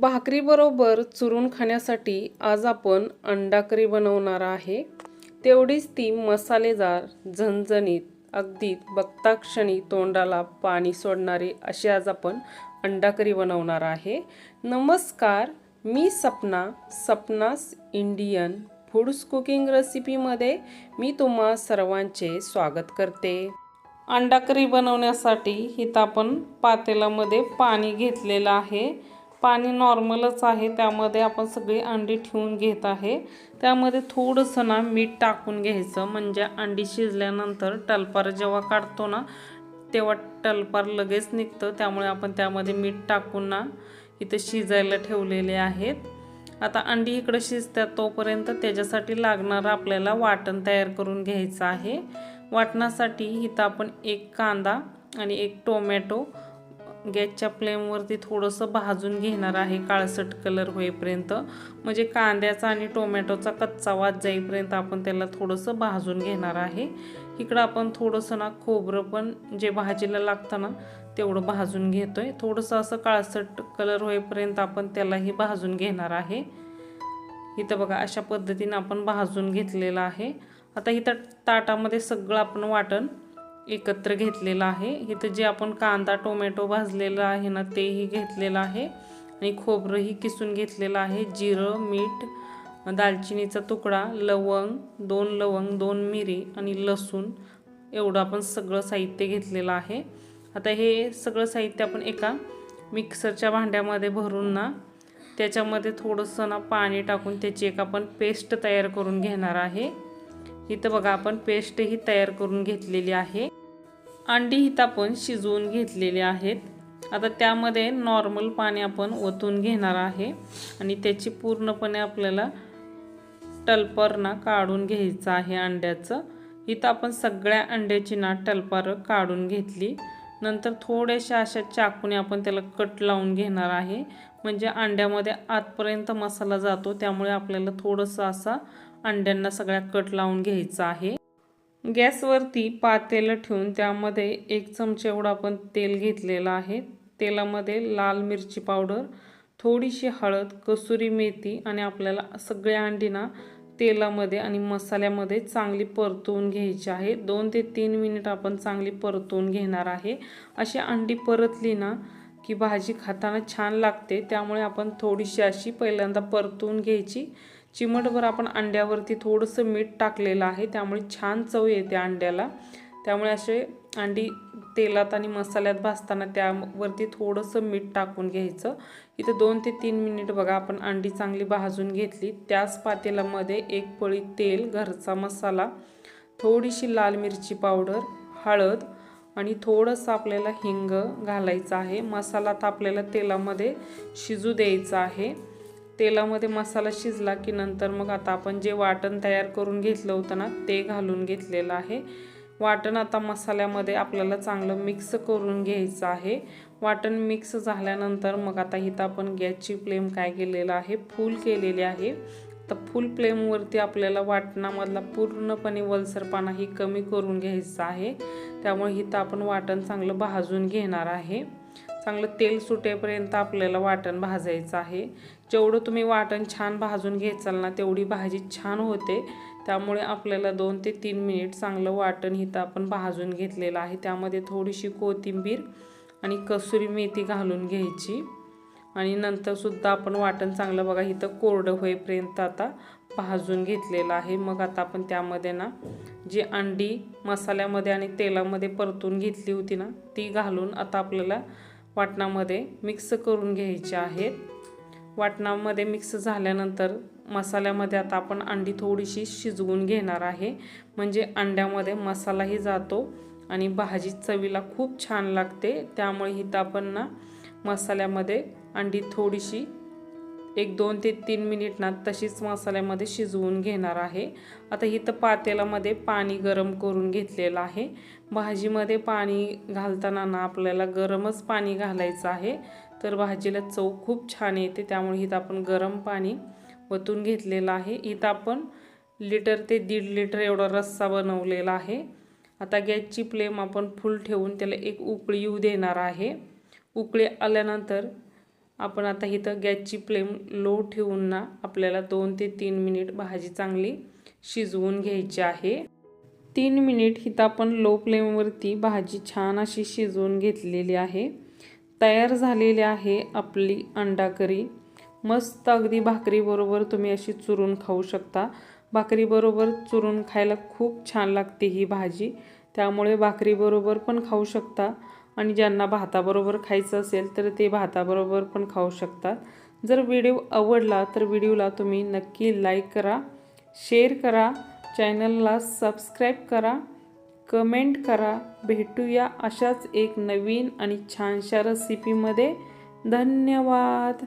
भाकरीबरोबर चुरून खाण्यासाठी आज आपण अंडा करी बनवणार आहे. तेवढीच ती मसालेदार झणझणीत अगदी बघताक्षणी तोंडाला पाणी सोडणारी अशी आज आपण अंडा करी बनवणार आहे. नमस्कार मी Sapna Sapna's Indian foods cooking रेसिपीमध्ये मी तुम्हा सर्वांचे स्वागत करते. अंडा करी बनवण्यासाठी इथं आपण पातेलामध्ये पाणी घेतलेलं आहे. पाणी नॉर्मलच आहे त्यामध्ये आपण सगळी अंडी ठेवून घेत आहे. त्यामध्ये थोडंसं ना मीठ टाकून घ्यायचं म्हणजे अंडी शिजल्यानंतर टलपार जेव्हा काढतो ना तेव्हा टलपार लगेच निघतं. त्यामुळे आपण त्यामध्ये मीठ टाकून ना इथं शिजायला ठेवलेले आहेत. आता अंडी इकडं शिजतात तोपर्यंत त्याच्यासाठी लागणारं आपल्याला वाटण तयार करून घ्यायचं आहे. वाटणासाठी इथं आपण एक कांदा आणि एक टोमॅटो गॅसच्या फ्लेमवरती थोडंसं भाजून घेणार आहे काळसट कलर होईपर्यंत. म्हणजे कांद्याचा आणि टोमॅटोचा कच्चा वाद जाईपर्यंत आपण त्याला थोडंसं भाजून घेणार आहे. इकडं आपण थोडंसं ना खोबरं पण जे भाजीला लागतं ना तेवढं भाजून घेतो आहे थोडंसं असं काळसट कलर होईपर्यंत आपण त्यालाही भाजून घेणार आहे. इथं बघा अशा पद्धतीनं आपण भाजून घेतलेलं आहे. आता इथं ताटामध्ये सगळं आपण वाटण एकत्र घेतलेलं आहे. इथं जे आपण कांदा टोमॅटो भाजलेलं आहे ना तेही घेतलेलं आहे. आणि खोबरंही किसून घेतलेलं आहे. जिरं मीठ दालचिनीचा तुकडा लवंग दोन लवंग दोन मिरी आणि लसूण एवढं आपण सगळं साहित्य घेतलेलं आहे. आता हे सगळं साहित्य आपण एका मिक्सरच्या भांड्यामध्ये भरून ना त्याच्यामध्ये थोडंसं ना पाणी टाकून त्याची एक आपण पेस्ट तयार करून घेणार आहे. इथं बघा आपण पेस्टही तयार करून घेतलेली आहे. अंडी इथं आपण शिजवून घेतलेली आहेत. आता त्यामध्ये नॉर्मल पाणी आपण ओतून घेणार आहे. आणि त्याची पूर्णपणे आपल्याला टलपरना काढून घ्यायचं आहे अंड्याचं. इथं आपण सगळ्या अंड्याची ना टलपारं काढून घेतली. नंतर थोड्याशा अशा चाकूने आपण त्याला कट लावून घेणार आहे. म्हणजे अंड्यामध्ये आतपर्यंत मसाला जातो त्यामुळे आपल्याला थोडंसं असा अंड्यांना सगळ्या कट लावून घ्यायचा आहे. गॅसवरती पातेलं ठेवून त्यामध्ये एक चमचा एवढं आपण तेल घेतलेलं आहे. तेलामध्ये लाल मिरची पावडर थोडीशी हळद कसुरी मेथी आणि आपल्याला सगळ्या अंडीना तेलामध्ये आणि मसाल्यामध्ये चांगली परतवून घ्यायची आहे. दोन ते तीन मिनिट आपण चांगली परतवून घेणार आहे. अशी अंडी परतली ना की भाजी खाताना छान लागते. त्यामुळे आपण थोडीशी अशी पहिल्यांदा परतवून घ्यायची. चिमटभर आपण अंड्यावरती थोडंसं मीठ टाकलेलं आहे त्यामुळे छान चव येते अंड्याला. त्यामुळे असे अंडी तेलात आणि मसाल्यात भाजताना त्यावरती थोडंसं मीठ टाकून घ्यायचं. इथं दोन ते तीन मिनिट बघा आपण अंडी चांगली भाजून घेतली. त्याच पातेलामध्ये एक पळी तेल घरचा मसाला थोडीशी लाल मिरची पावडर हळद आणि थोडंसं आपल्याला हिंग घालायचं आहे. मसाला तर आपल्याला तेलामध्ये शिजू द्यायचा आहे. तेलामध्ये मसाला शिजला की नंतर मग आता आपण जे वाटण तयार करून घेतलं होतं ना ते घालून घेतलेलं आहे. वाटण आता मसाल्यामध्ये आपल्याला चांगलं मिक्स करून घ्यायचं आहे. वाटण मिक्स झाल्यानंतर मग आता इथं आपण गॅसची फ्लेम काय केलेलं आहे फुल केलेली आहे. तर फुल फ्लेमवरती आपल्याला वाटणामधला पूर्णपणे वलसरपणा ही कमी करून घ्यायचा आहे. त्यामुळे इथं आपण वाटण चांगलं भाजून घेणार आहे. चांगलं तेल सुटेपर्यंत आपल्याला वाटण भाजायचं आहे. जेवढं तुम्ही वाटण छान भाजून घ्यायचाल ना तेवढी भाजी छान होते. त्यामुळे आपल्याला दोन ते तीन मिनिट चांगलं वाटण हिथं आपण भाजून घेतलेलं आहे. त्यामध्ये थोडीशी कोथिंबीर आणि कसुरी मेथी घालून घ्यायची. आणि नंतरसुद्धा आपण वाटण चांगलं बघा इथं कोरडं होईपर्यंत आता भाजून घेतलेलं आहे. मग आता आपण त्यामध्ये ना जी अंडी मसाल्यामध्ये आणि तेलामध्ये परतून घेतली होती ना ती घालून आता आपल्याला वाटणामध्ये मिक्स करून घ्यायचे आहेत. वाटणामध्ये मिक्स झाल्यानंतर मसाल्यामध्ये आता आपण अंडी थोडीशी शिजवून घेणार आहे. म्हणजे अंड्यामध्ये मसालाही जातो आणि भाजी चवीला खूप छान लागते. त्यामुळे इथं आपण ना मसाल्यामध्ये अंडी थोडीशी एक दोन ते तीन मिनिट ना तशीच मसाल्यामध्ये शिजवून घेणार आहे. आता इथं पातेलामध्ये पाणी गरम करून घेतलेलं आहे. भाजीमध्ये पाणी घालताना ना आपल्याला गरमच पाणी घालायचं आहे. तर भाजीला चव खूप छान येते त्यामुळे इथं आपण गरम पाणी वतून घेतलेलं आहे. इथं आपण लिटर ते दीड लिटर एवढा रस्सा बनवलेला आहे. आता गॅसची फ्लेम आपण फुल ठेवून त्याला एक उकळी येऊ देणार आहे. उकळी आल्यानंतर आपण आता इथं गॅसची फ्लेम लो ठेवून ना आपल्याला दोन ते तीन मिनिट भाजी चांगली शिजवून घ्यायची आहे. तीन मिनिट इथं आपण लो फ्लेमवरती भाजी छान अशी शिजवून घेतलेली आहे. तयार झालेली आहे आपली अंडा करी मस्त अगदी भाकरीबरोबर तुम्ही अशी चुरून खाऊ शकता. भाकरीबरोबर चुरून खायला खूप छान लागते ही भाजी. त्यामुळे भाकरीबरोबर पण खाऊ शकता. आणि ज्यांना भाताबरोबर खायचं असेल तर ते भाताबरोबर पण खाऊ शकतात. जर व्हिडिओ आवडला तर व्हिडिओला तुम्ही नक्की लाईक करा शेअर करा चॅनलला सबस्क्राईब करा कमेंट करा. भेटूया अशाच एक नवीन आणि छानशा रेसिपीमध्ये धन्यवाद.